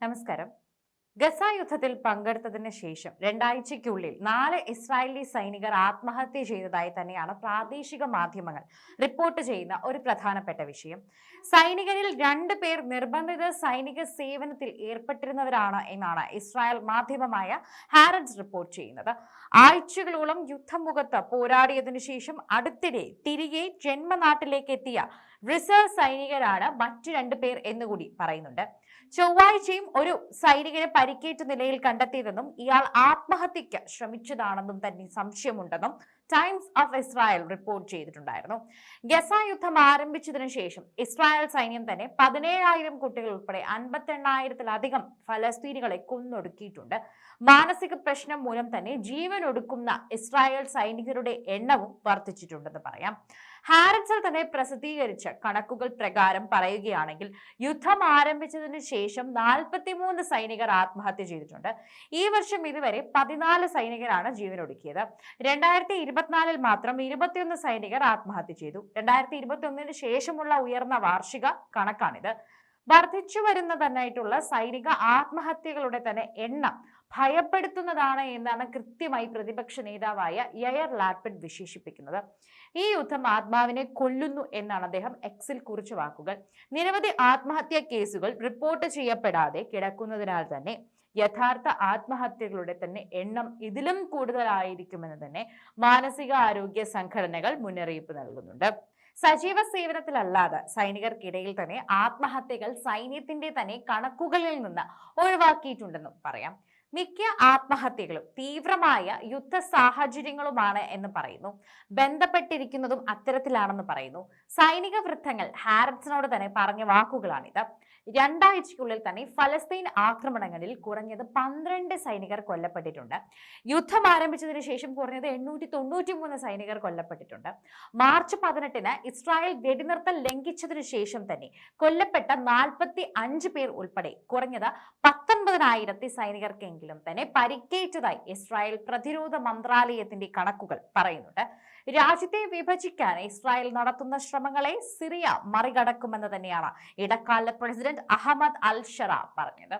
നമസ്കാരം. ഗസ യുദ്ധത്തിൽ പങ്കെടുത്തതിന് ശേഷം രണ്ടാഴ്ചയ്ക്കുള്ളിൽ നാല് ഇസ്രായേലി സൈനികർ ആത്മഹത്യ ചെയ്തതായി തന്നെയാണ് പ്രാദേശിക മാധ്യമങ്ങൾ റിപ്പോർട്ട് ചെയ്യുന്ന ഒരു പ്രധാനപ്പെട്ട വിഷയം. സൈനികരിൽ രണ്ട് പേർ നിർബന്ധിത സൈനിക സേവനത്തിൽ ഏർപ്പെട്ടിരുന്നവരാണ് എന്നാണ് ഇസ്രായേൽ മാധ്യമമായ ഹാരഡ്സ് റിപ്പോർട്ട് ചെയ്യുന്നത്. ആഴ്ചകളോളം യുദ്ധമുഖത്ത് പോരാടിയതിനു ശേഷം അടുത്തിടെ തിരികെ ജന്മനാട്ടിലേക്ക് എത്തിയ റിസർവ് സൈനികരാണ് മറ്റു രണ്ടു പേർ എന്നുകൂടി പറയുന്നുണ്ട്. ചൊവ്വാഴ്ചയും ഒരു സൈനികനെ പരിക്കേറ്റ നിലയിൽ കണ്ടെത്തിയതെന്നും ഇയാൾ ആത്മഹത്യക്ക് ശ്രമിച്ചതാണെന്നും തന്നെ സംശയമുണ്ടെന്നും ടൈംസ് ഓഫ് ഇസ്രായേൽ റിപ്പോർട്ട് ചെയ്തിട്ടുണ്ടായിരുന്നു. ഗസ യുദ്ധം ആരംഭിച്ചതിനു ശേഷം ഇസ്രായേൽ സൈന്യം തന്നെ പതിനേഴായിരം കുട്ടികൾ ഉൾപ്പെടെ അൻപത്തെണ്ണായിരത്തിലധികം ഫലസ്തീനികളെ കൊന്നൊടുക്കിയിട്ടുണ്ട്. മാനസിക പ്രശ്നം മൂലം തന്നെ ജീവൻ ഒടുക്കുന്ന ഇസ്രായേൽ സൈനികരുടെ എണ്ണവും വർദ്ധിച്ചിട്ടുണ്ടെന്ന് പറയാം. ഹാരൻസൽ തന്നെ പ്രസിദ്ധീകരിച്ച കണക്കുകൾ പ്രകാരം പറയുകയാണെങ്കിൽ യുദ്ധം ആരംഭിച്ചതിന് ശേഷം നാൽപ്പത്തിമൂന്ന് സൈനികർ ആത്മഹത്യ ചെയ്തിട്ടുണ്ട്. ഈ വർഷം ഇതുവരെ പതിനാല് സൈനികരാണ് ജീവനൊടുക്കിയത്. രണ്ടായിരത്തി ഇരുപത്തിനാലിൽ മാത്രം ഇരുപത്തിയൊന്ന് സൈനികർ ആത്മഹത്യ ചെയ്തു. രണ്ടായിരത്തി ഇരുപത്തി ഒന്നിന് ശേഷമുള്ള ഉയർന്ന വാർഷിക കണക്കാണിത്. വർദ്ധിച്ചു വരുന്ന തന്നെയായിട്ടുള്ള സൈനിക ആത്മഹത്യകളുടെ തന്നെ എണ്ണം ഭയപ്പെടുത്തുന്നതാണ് എന്നാണ് കൃത്യമായി പ്രതിപക്ഷ നേതാവായ യയർ ലാപ്പിഡ് വിശേഷിപ്പിക്കുന്നത്. ഈ യുദ്ധം ആത്മാവിനെ കൊല്ലുന്നു എന്നാണ് അദ്ദേഹം എക്സിൽ കുറിച്ച വാക്കുകൾ. നിരവധി ആത്മഹത്യാ കേസുകൾ റിപ്പോർട്ട് ചെയ്യപ്പെടാതെ കിടക്കുന്നതിനാൽ തന്നെ യഥാർത്ഥ ആത്മഹത്യകളുടെ തന്നെ എണ്ണം ഇതിലും കൂടുതലായിരിക്കുമെന്ന് തന്നെ മാനസിക ആരോഗ്യ സംഘടനകൾ മുന്നറിയിപ്പ് നൽകുന്നുണ്ട്. സജീവ സേവനത്തിലല്ലാതെ സൈനികർക്കിടയിൽ തന്നെ ആത്മഹത്യകൾ സൈന്യത്തിന്റെ തന്നെ കണക്കുകളിൽ നിന്ന് ഒഴിവാക്കിയിട്ടുണ്ടെന്നും പറയാം. മിക്ക ആത്മഹത്യകളും തീവ്രമായ യുദ്ധ സാഹചര്യങ്ങളുമാണ് എന്ന് പറയുന്നു. ബന്ധപ്പെട്ടിരിക്കുന്നതും അത്തരത്തിലാണെന്ന് പറയുന്നു. സൈനിക വൃത്തങ്ങൾ ഹാരറ്റ്സിനോട് തന്നെ പറഞ്ഞ വാക്കുകളാണിത്. രണ്ടാഴ്ചയ്ക്കുള്ളിൽ തന്നെ ഫലസ്തീൻ ആക്രമണങ്ങളിൽ കുറഞ്ഞത് പന്ത്രണ്ട് സൈനികർ കൊല്ലപ്പെട്ടിട്ടുണ്ട്. യുദ്ധം ആരംഭിച്ചതിന് ശേഷം കുറഞ്ഞത് എണ്ണൂറ്റി തൊണ്ണൂറ്റി മൂന്ന് സൈനികർ കൊല്ലപ്പെട്ടിട്ടുണ്ട്. മാർച്ച് പതിനെട്ടിന് ഇസ്രായേൽ വെടിനിർത്തൽ ലംഘിച്ചതിനു ശേഷം തന്നെ കൊല്ലപ്പെട്ട നാൽപ്പത്തി അഞ്ച് പേർ ഉൾപ്പെടെ കുറഞ്ഞത് പത്തൊൻപതിനായിരത്തി സൈനികർക്കെങ്കിലും തന്നെ പരിക്കേറ്റതായി ഇസ്രായേൽ പ്രതിരോധ മന്ത്രാലയത്തിന്റെ കണക്കുകൾ പറയുന്നുണ്ട്. രാജ്യത്തെ വിഭജിക്കാൻ ഇസ്രായേൽ നടത്തുന്ന ശ്രമങ്ങളെ സിറിയ മറികടക്കുമെന്ന് തന്നെയാണ് ഇടക്കാല പ്രസിഡന്റ് അഹമ്മദ് അൽ ഷറ പറഞ്ഞത്.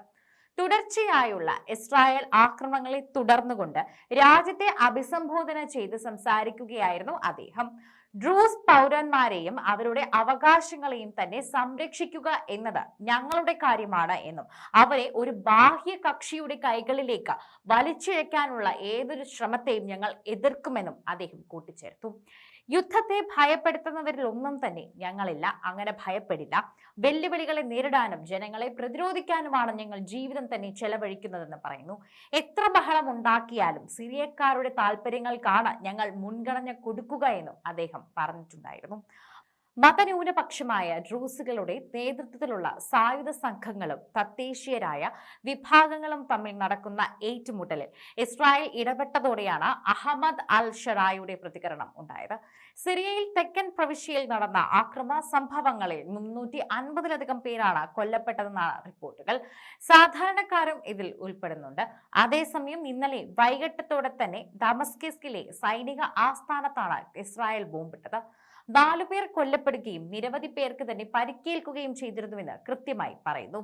തുടർച്ചയായുള്ള ഇസ്രായേൽ ആക്രമണങ്ങളെ തുടർന്നുകൊണ്ട് രാജ്യത്തെ അഭിസംബോധന ചെയ്ത് സംസാരിക്കുകയായിരുന്നു അദ്ദേഹം. ഡ്രൂസ് പൗരന്മാരെയും അവരുടെ അവകാശങ്ങളെയും തന്നെ സംരക്ഷിക്കുക എന്നത് ഞങ്ങളുടെ കാര്യമാണ് എന്നും അവരെ ഒരു ബാഹ്യ കക്ഷിയുടെ കൈകളിലേക്ക് വലിച്ചിഴക്കാനുള്ള ഏതൊരു ശ്രമത്തെയും ഞങ്ങൾ എതിർക്കുമെന്നും അദ്ദേഹം കൂട്ടിച്ചേർത്തു. യുദ്ധത്തെ ഭയപ്പെടുത്തുന്നവരിൽ ഒന്നും തന്നെ ഞങ്ങളില്ല. അങ്ങനെ ഭയപ്പെടില്ല. വെല്ലുവിളികളെ നേരിടാനും ജനങ്ങളെ പ്രതിരോധിക്കാനുമാണ് ഞങ്ങൾ ജീവിതം തന്നെ ചെലവഴിക്കുന്നതെന്ന് പറയുന്നു. എത്ര ബഹളം ഉണ്ടാക്കിയാലും സിറിയക്കാരുടെ താല്പര്യങ്ങൾക്കാണ് ഞങ്ങൾ മുൻഗണന കൊടുക്കുക എന്നും അദ്ദേഹം പറഞ്ഞിട്ടുണ്ടായിരുന്നു. മതന്യൂനപക്ഷമായ ഡ്രൂസുകളുടെ നേതൃത്വത്തിലുള്ള സായുധ സംഘങ്ങളും തദ്ദേശീയരായ വിഭാഗങ്ങളും തമ്മിൽ നടക്കുന്ന ഏറ്റുമുട്ടലിൽ ഇസ്രായേൽ ഇടപെട്ടതോടെയാണ് അഹമ്മദ് അൽ ഷറായുടെ പ്രതികരണം ഉണ്ടായത്. സിറിയയിൽ തെക്കൻ പ്രവിശ്യയിൽ നടന്ന ആക്രമണ സംഭവങ്ങളിൽ മുന്നൂറ്റി അൻപതിലധികം പേരാണ് കൊല്ലപ്പെട്ടതെന്നാണ് റിപ്പോർട്ടുകൾ. സാധാരണക്കാരും ഇതിൽ ഉൾപ്പെടുന്നുണ്ട്. അതേസമയം ഇന്നലെ വൈകിട്ടത്തോടെ തന്നെ ദമസ്കിസ്കിലെ സൈനിക ആസ്ഥാനത്താണ് ഇസ്രായേൽ ബോംബിട്ടത്. നാലുപേർ കൊല്ലപ്പെടുകയും നിരവധി പേർക്ക് തന്നെ പരിക്കേൽക്കുകയും ചെയ്തിരുന്നുവെന്ന് കൃത്യമായി പറയുന്നു.